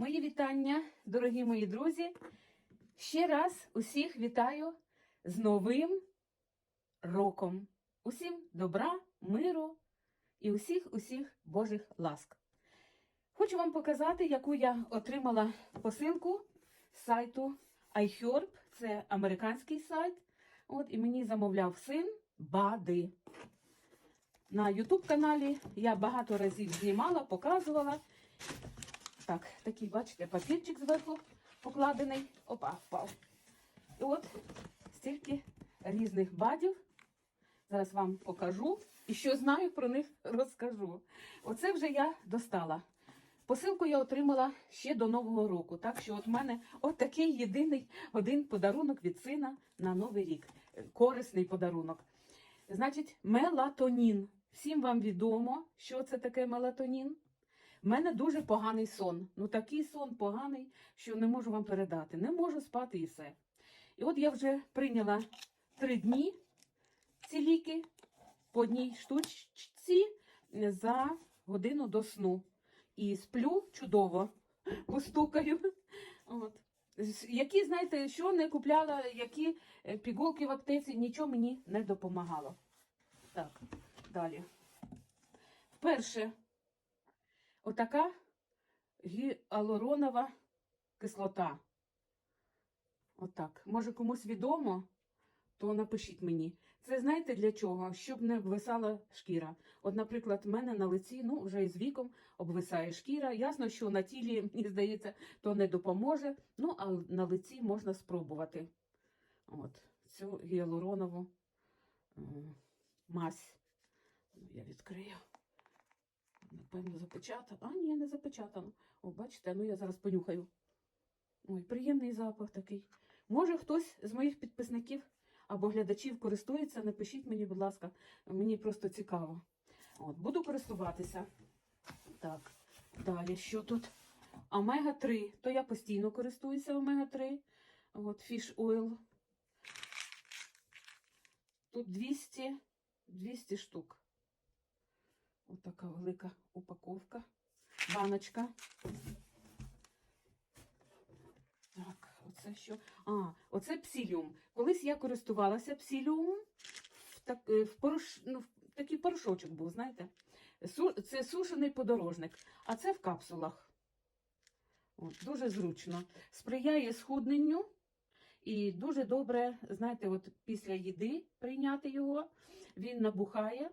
Мої вітання, дорогі мої друзі. Ще раз усіх вітаю з Новим роком. Усім добра, миру і усіх усіх Божих ласк. Хочу вам показати, яку я отримала посилку з сайту iHerb. Це американський сайт. От, і мені замовляв син Бади. На YouTube каналі я багато разів знімала, показувала. Так, такий, бачите, папірчик зверху покладений. Опа, впав. І от стільки різних бадів. Зараз вам покажу. І що знаю про них, розкажу. Оце вже я достала. Посилку я отримала ще до Нового року. Так що от в мене от такий єдиний один подарунок від сина на Новий рік. Корисний подарунок. Значить, мелатонін. Всім вам відомо, що це таке мелатонін. У мене дуже поганий сон. Ну такий сон поганий, що не можу вам передати. Не можу спати і все. І от я вже прийняла три дні ці ліки по одній штучці за годину до сну. І сплю чудово, постукаю. От. Які, знаєте, що не купляла, які е, пігулки в аптеці, нічого мені не допомагало. Так, далі. Вперше отака гіалуронова кислота. Отак. Може комусь відомо, то напишіть мені. Це знаєте для чого? Щоб не обвисала шкіра. От, наприклад, в мене на лиці, ну, вже із віком обвисає шкіра. Ясно, що на тілі, мені здається, то не допоможе. Ну, а на лиці можна спробувати. От, цю гіалуронову мазь. Ну, Я відкрию. Напевно, запечатано. А, ні, не запечатано. О, бачите, ну я зараз понюхаю. Ой, приємний запах такий. Може, хтось з моїх підписників або глядачів користується, напишіть мені, будь ласка, мені просто цікаво. От, буду користуватися. Так, далі, що тут? Омега-3. То я постійно користуюся омега-3. От, Fish Oil. Тут 200, 200 штук. Ось така велика упаковка. Баночка. Так, оце що? А, оце псиліум. Колись я користувалася псиліумом. В, так, е, в, порош, ну, в такий порошочок був, знаєте. Це сушений подорожник, а це в капсулах. От, дуже зручно. Сприяє схудненню. І дуже добре, знаєте, от після їди прийняти його, він набухає.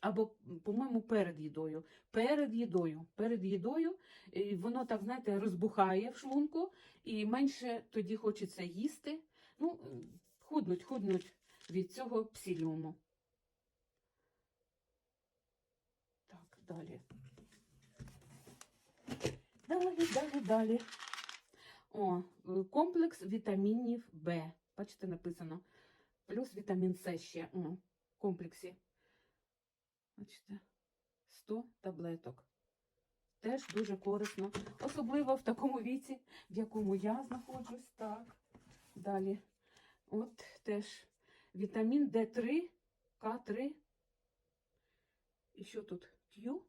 Або, по-моєму, перед їдою. Перед їдою. Перед їдою і воно так, знаєте, розбухає в шлунку, і менше тоді хочеться їсти. Ну, худнуть, худнуть від цього псиліуму. Так, далі. Далі, далі, далі. О, комплекс вітамінів Б. Бачите, написано. Плюс вітамін С ще у комплексі. Бачите, 100 таблеток. Теж дуже корисно. Особливо в такому віці, в якому я знаходжусь. Так. Далі. От теж вітамін D3, К3. І що тут? Q?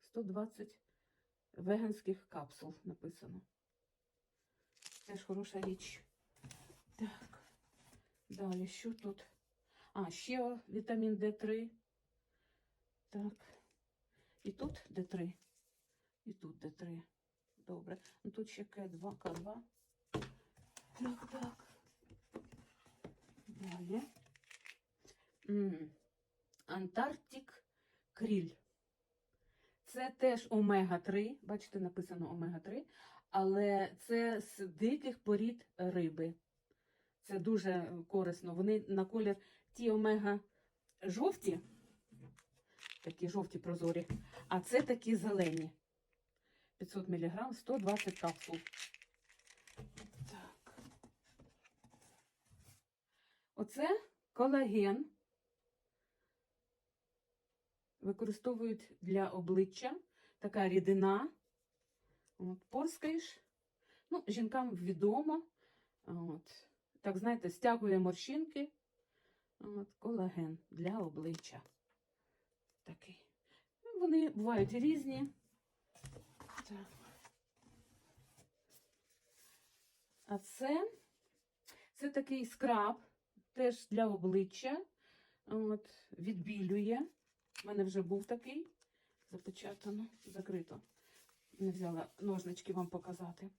120 веганських капсул написано. Теж хороша річ. Так. Далі, що тут? А, ще вітамін D3. Так. І тут D3. І тут D3. Добре. Ну тут ще К2, К2. Так, так. Далі. Антарктик кріль. Це теж омега-3. Бачите, написано омега-3. Але це з диких порід риби. Це дуже корисно. Вони на колір ті омега жовті, такі жовті прозорі, а це такі зелені. 500 мг, 120 капсул. Так. Оце колаген. Використовують для обличчя така рідина. От, порскаєш. Ну, жінкам відомо. От. Так, знаєте, стягує морщинки. От, колаген для обличчя. Такий. Вони бувають різні. Так. А це, це такий скраб, теж для обличчя. От, відбілює. У мене вже був такий. Запечатано, закрито. Не взяла ножнички вам показати.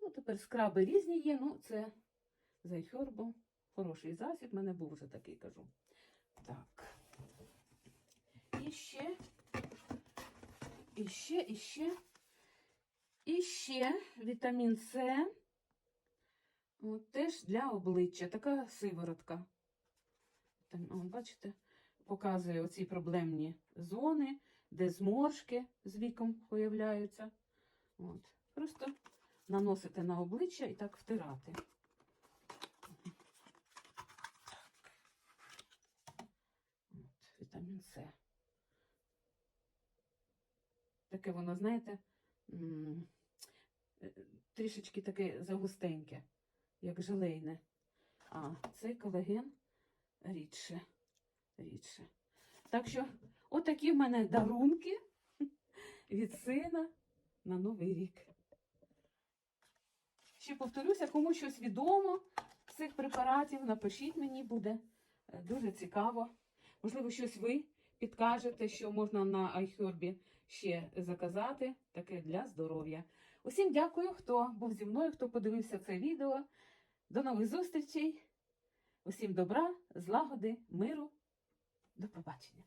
Ну, тепер скраби різні є. Ну, це Зайхербо. Хороший засіб. У мене був вже такий, кажу. Так. І ще, і ще, і ще, і ще вітамін С. От, теж для обличчя. Така сиворотка. Там, о, бачите, показує оці проблемні зони, де зморшки з віком появляються. От. Просто наносите на обличчя і так втирати. От, вітамін С. Таке воно, знаєте, е, трішечки таке загустеньке, як желейне. А цей колаген рідше. рідше. Так що, отакі в мене дарунки від сина на Новий рік. Ще повторюся, кому щось відомо з цих препаратів, напишіть мені, буде е, дуже цікаво. Можливо, щось ви підкажете, що можна на iHerb ще заказати, таке для здоров'я. Усім дякую, хто був зі мною, хто подивився це відео. До нових зустрічей! Усім добра, злагоди, миру. До побачення.